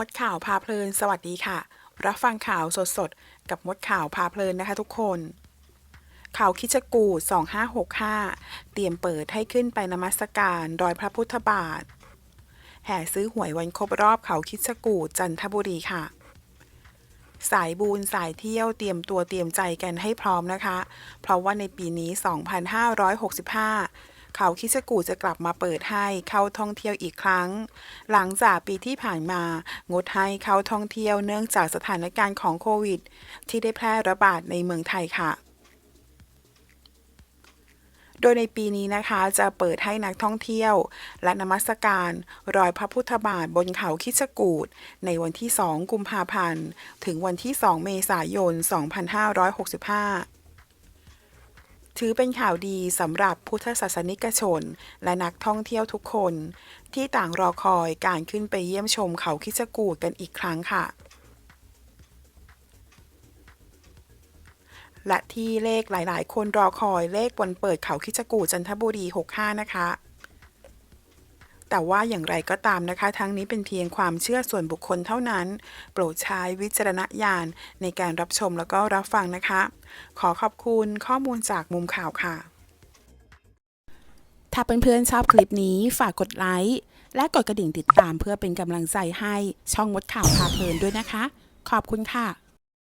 มดข่าวพาเพลิน สวัสดีค่ะ รับฟังข่าวสดๆ กับมดข่าวพาเพลินนะคะทุกคน ข่าวคิดจกูด2565 เตรียมเปิดให้ขึ้นไปนมัสการรอยพระพุทธบาท แห่ซื้อหวยวันครบรอบเขาคิดจกูดจันทบุรีค่ะ สายบูนสายเที่ยวเตรียมตัวเตรียมใจกันให้พร้อมนะคะ เพราะว่าในปีนี้ 2565 เขาคิดจกูจะกลับมาเปิดให้เข้าท่องเที่ยวอีกครั้ง หลังจากปีที่ผ่านมา งดให้เข้าท่องเที่ยวเนื่องจากสถานการณ์ของโควิด ที่ได้แพร่ระบาดในเมืองไทยค่ะโดยในปีนี้นะคะจะเปิดให้นักท่องเที่ยว และนมัสการ รอยพระพุทธบาทบนเขาคิดจกูดในวันที่ 2 กุมภาพันธ์ ถึงวันที่ 2 เมษายน 2565 ถือเป็นข่าวดีสำหรับพุทธศาสนิกชน และนักท่องเที่ยวทุกคน ที่ต่างรอคอยการขึ้นไปเยี่ยมชมเขาคิชกูดกันอีกครั้งค่ะ และที่เลขหลาย ๆ คนรอคอยเลขวันเปิดเขาคิชกูดจันทบุรี 65 นะคะ แต่ว่าอย่างไรก็ตามนะคะ ทั้งนี้เป็นเพียงความเชื่อส่วนบุคคลเท่านั้น โปรดใช้วิจารณญาณในการรับชมแล้วก็รับฟังนะคะ ขอขอบคุณข้อมูลจากมุมข่าวค่ะ ถ้าเพื่อนๆชอบคลิปนี้ฝากกดไลค์และกดกระดิ่งติดตามเพื่อเป็นกำลังใจให้ช่องมดข่าวพาเพลินด้วยนะคะ ขอบคุณค่ะ